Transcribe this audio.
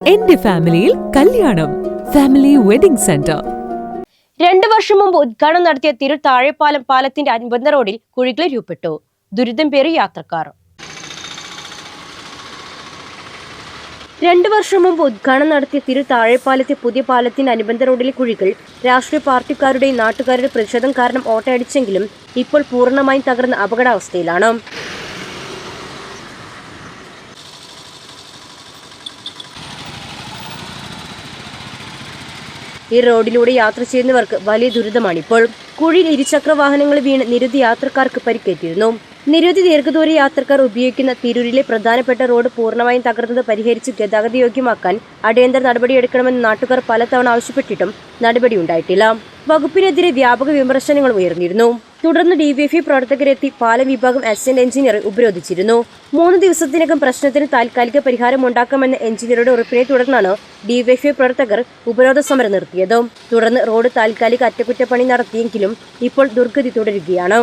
എന്റെ ഫാമിലിയിൽ കല്യാണം. ഫാമിലി വെഡിംഗ് സെന്റർ രണ്ടു വർഷം മുമ്പ് ഉദ്ഘാടനം നടത്തിയ തിരു താഴെപ്പാലം പാലത്തിന്റെ അനുബന്ധ റോഡിൽ കുഴികൾ രൂപപ്പെട്ടു. ദുരിതം പേറി യാത്രക്കാർ. രണ്ടു വർഷം മുമ്പ് ഉദ്ഘാടനം നടത്തിയ തിരു താഴെപ്പാലത്തെ പുതിയ പാലത്തിന്റെ അനുബന്ധ റോഡിലെ കുഴികൾ രാഷ്ട്രീയ പാർട്ടിക്കാരുടെയും നാട്ടുകാരുടെ പ്രതിഷേധം കാരണം ഓട്ടയടിച്ചെങ്കിലും ഇപ്പോൾ പൂർണമായും തകർന്ന അപകടാവസ്ഥയിലാണ്. ഈ റോഡിലൂടെ യാത്ര ചെയ്യുന്നവർക്ക് വലിയ ദുരിതമാണിപ്പോൾ കുഴിയിൽ ഇരുചക്ര വാഹനങ്ങൾ വീണ് നിരവധി യാത്രക്കാർക്ക് പരിക്കേറ്റിരുന്നു. നിരവധി ദീർഘദൂര യാത്രക്കാർ ഉപയോഗിക്കുന്ന തിരൂരിലെ പ്രധാനപ്പെട്ട റോഡ് പൂർണമായും തകർന്നത് പരിഹരിച്ച് ഗതാഗത യോഗ്യമാക്കാൻ അടിയന്തര നടപടിയെടുക്കണമെന്ന് നാട്ടുകാർ പലതവണ ആവശ്യപ്പെട്ടിട്ടും നടപടിയുണ്ടായിട്ടില്ല. വകുപ്പിനെതിരെ വ്യാപക വിമർശനങ്ങൾ ഉയർന്നിരുന്നു. തുടർന്ന് ഡിവൈഎഫ്ഐ പ്രവർത്തകരെത്തി പാലം വിഭാഗം അസിസ്റ്റന്റ് എഞ്ചിനീയറെ ഉപരോധിച്ചിരുന്നു. മൂന്ന് ദിവസത്തിനകം പ്രശ്നത്തിന് താൽക്കാലിക പരിഹാരം ഉണ്ടാക്കാമെന്ന എഞ്ചിനീയറുടെ ഉറപ്പിനെ തുടർന്നാണ് ഡിവൈഎഫ്ഐ പ്രവർത്തകർ ഉപരോധ സമരം നിർത്തിയത്. തുടർന്ന് റോഡ് താൽക്കാലിക അറ്റകുറ്റപ്പണി നടത്തിയെങ്കിലും ഇപ്പോൾ ദുർഗതി തുടരുകയാണ്.